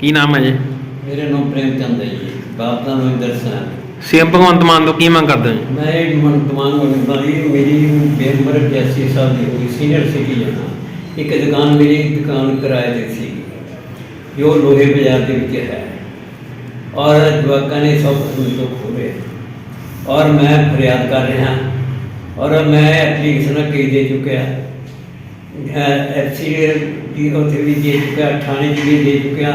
ਕੀ ਨਾਮ ਹੈ ਜੀ? ਮੇਰੇ ਨਾਮ ਪ੍ਰੇਮ ਚੰਦ ਹੈ ਜੀ। ਬਾਪ ਦਾ ਨਾਮ ਦਰਸ਼ਨ ਸੀਐਮ ਭਗਵੰਤ ਮਾਨ ਤੋਂ ਕੀ ਮੰਗ ਕਰਦੇ ਹੋ? ਮੈਂ ਇਹ ਮਨ ਤਮਾਨ ਮੰਗਦਾ ਜੀ ਮੇਰੀ ਬੇਮਰ 85 ਸਾਲ ਦੀ ਹੋ ਗਈ ਸੀਨੀਅਰ ਸਿਟੀਜ਼ਨ ਹਾਂ ਇੱਕ ਦੁਕਾਨ ਮੇਰੀ ਦੁਕਾਨ ਕਿਰਾਏ ਤੇ ਸੀ। ਜੋ ਲੋਹੇ ਬਾਜ਼ਾਰ ਦੇ ਵਿੱਚ ਹੈ। ਔਰ ਜਵਾਕਾਂ ਨੇ ਸਭ ਕੁਝ ਤੋਂ ਖੋਲੇ ਔਰ ਮੈਂ ਫਰਿਆਦ ਕਰ ਰਿਹਾ। ਔਰ ਮੈਂ ਐਪਲੀਕੇਸ਼ਨ ਕਈ ਦੇ ਚੁੱਕਿਆ। ਐਫਸੀ ਦੀ ਉੱਥੇ ਵੀ ਦੇ ਚੁੱਕਿਆ, ਥਾਣੇ 'ਚ ਵੀ ਦੇ ਚੁੱਕਿਆ।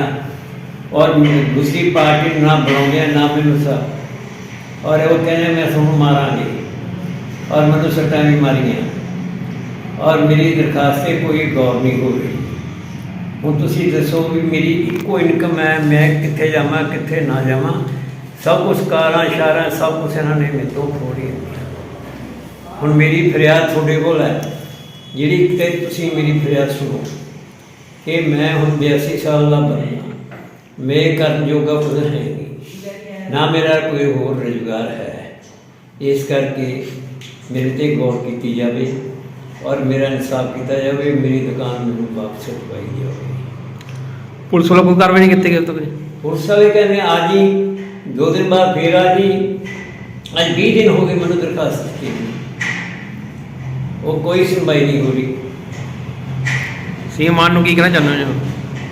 ਔਰ ਦੂਸਰੀ ਪਾਰਟੀ ਨੂੰ ਨਾ ਬੁਲਾਉਂਦੇ ਨਾ ਮੈਨੂੰ ਸਾ, ਔਰ ਉਹ ਕਹਿੰਦੇ ਮੈਂ ਤੁਹਾਨੂੰ ਮਾਰਾਂਗੇ। ਔਰ ਮੈਨੂੰ ਸੱਟਾਂ ਵੀ ਮਾਰੀਆਂ। ਔਰ ਮੇਰੀ ਦਰਖਾਸਤ ਤੇ ਕੋਈ ਗੌਰ ਨਹੀਂ ਹੋ ਰਹੀ। ਹੁਣ ਤੁਸੀਂ ਦੱਸੋ ਵੀ ਮੇਰੀ ਇੱਕੋ ਇਨਕਮ ਹੈ, ਮੈਂ ਕਿੱਥੇ ਜਾਵਾਂ, ਕਿੱਥੇ ਨਾ ਜਾਵਾਂ? ਸਭ ਕੁਛ ਕਾਰਾਂ ਇਸ਼ਾਰਾ ਸਭ ਕੁਛ ਇਹਨਾਂ ਨੇ ਮੇਰੇ ਤੋਂ ਖੋ ਹੁਣ ਮੇਰੀ ਫਰਿਆਦ ਤੁਹਾਡੇ ਕੋਲ ਹੈ। ਜਿਹੜੀ ਕਿ ਤੁਸੀਂ ਮੇਰੀ ਫਰਿਆਦ ਸੁਣੋ ਕਿ ਮੈਂ ਹੁਣ 82 ਸਾਲ ਦਾ ਬੰਦਾ ਮੈਂ ਕਰਨ ਜੋਗਾ ਕੁਝ ਹੈ ਨਾ ਮੇਰਾ ਕੋਈ ਹੋਰ ਰੁਜ਼ਗਾਰ ਹੈ। ਇਸ ਕਰਕੇ ਮੇਰੇ ਤੇ ਗੌਰ ਕੀਤੀ ਜਾਵੇ ਔਰ ਮੇਰਾ ਇਨਸਾਫ ਕੀਤਾ ਜਾਵੇ ਮੇਰੀ ਦੁਕਾਨ ਮੈਨੂੰ ਵਾਪਸ ਦਵਾਈ ਜਾਵੇ। ਪੁਲਿਸ ਵੱਲੋਂ ਕੋਈ ਕਾਰਵਾਈ ਨਹੀਂ ਕੀਤੀ ਗਈ ਕੋਈ ਪੁਲਿਸ ਵਾਲੇ ਕਹਿੰਦੇ ਆ ਜੀ ਦੋ ਦਿਨ ਬਾਅਦ ਫੇਰ ਆ ਜੀ। ਅੱਜ 20 ਦਿਨ ਹੋ ਗਏ ਮੈਨੂੰ ਦਰਖਾਸਤ ਦਿੱਤੀ। ਉਹ ਕੋਈ ਸੁਣਵਾਈ ਨਹੀਂ ਹੋ ਰਹੀ ਸੀਐਮ ਮਾਨ ਨੂੰ ਕੀ ਕਹਿਣਾ ਚਾਹੁੰਦੇ ਹੋ ਜੀ?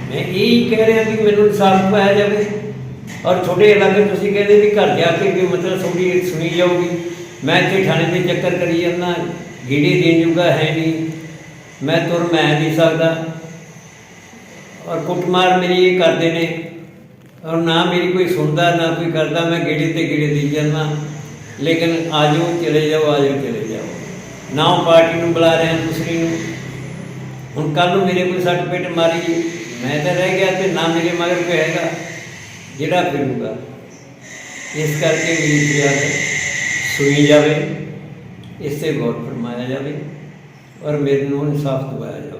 ਮੈਂ ਇਹ ਕਹਿ ਰਿਹਾ ਵੀ ਮੈਨੂੰ ਇਨਸਾਫ ਪਾਇਆ ਜਾਵੇ ਔਰ ਛੋਟੇ ਇਲਾਕੇ ਤੁਸੀਂ ਕਹਿੰਦੇ ਵੀ ਘਰ ਜਾ ਕੇ ਵੀ ਮਤਲਬ ਤੁਹਾਡੀ ਸੁਣੀ ਜਾਊਗੀ। ਮੈਂ ਇੱਥੇ ਥਾਣੇ ਦੇ ਚੱਕਰ ਕਰੀ ਜਾਂਦਾ ਗੀੜੇ ਦੇਣ ਜੋਗਾ ਹੈ ਨਹੀਂ। ਮੈਂ ਤੁਰ ਮੈਂ ਨਹੀਂ ਸਕਦਾ। ਔਰ ਕੁੱਟਮਾਰ ਮੇਰੀ ਇਹ ਕਰਦੇ ਨੇ। ਔਰ ਨਾ ਮੇਰੀ ਕੋਈ ਸੁਣਦਾ ਨਾ ਕੋਈ ਕਰਦਾ ਮੈਂ ਗੇੜੇ ਤੇ ਗੇੜੇ ਦੇਈ ਜਾਂਦਾ। ਲੇਕਿਨ ਆਜੋ ਚਲੇ ਜਾਓ ਆਜੋ ਚਲੇ ਨਾ ਉਹ ਪਾਰਟੀ ਨੂੰ ਬੁਲਾ ਰਹੇ ਹਨ ਦੂਸਰੀ ਨੂੰ। ਹੁਣ ਕੱਲ ਨੂੰ ਮੇਰੇ ਕੋਈ ਸੱਟ ਪੇਟ ਮਾਰੀ, ਮੈਂ ਤਾਂ ਰਹਿ ਗਿਆ ਤੇ ਨਾ ਮੇਰੇ ਮਗਰ ਕੋਈ ਹੈਗਾ, ਜਿਹੜਾ ਫਿਰੂਗਾ। ਇਸ ਕਰਕੇ ਮੇਰੀ ਫਰਿਆਦ ਸੁਣੀ ਜਾਵੇ, ਇਸ ਤੇ ਗੌਰ ਫਰਮਾਇਆ ਜਾਵੇ ਔਰ ਮੇਰੇ ਨੂੰ ਇਨਸਾਫ ਦਿਵਾਇਆ ਜਾਵੇ।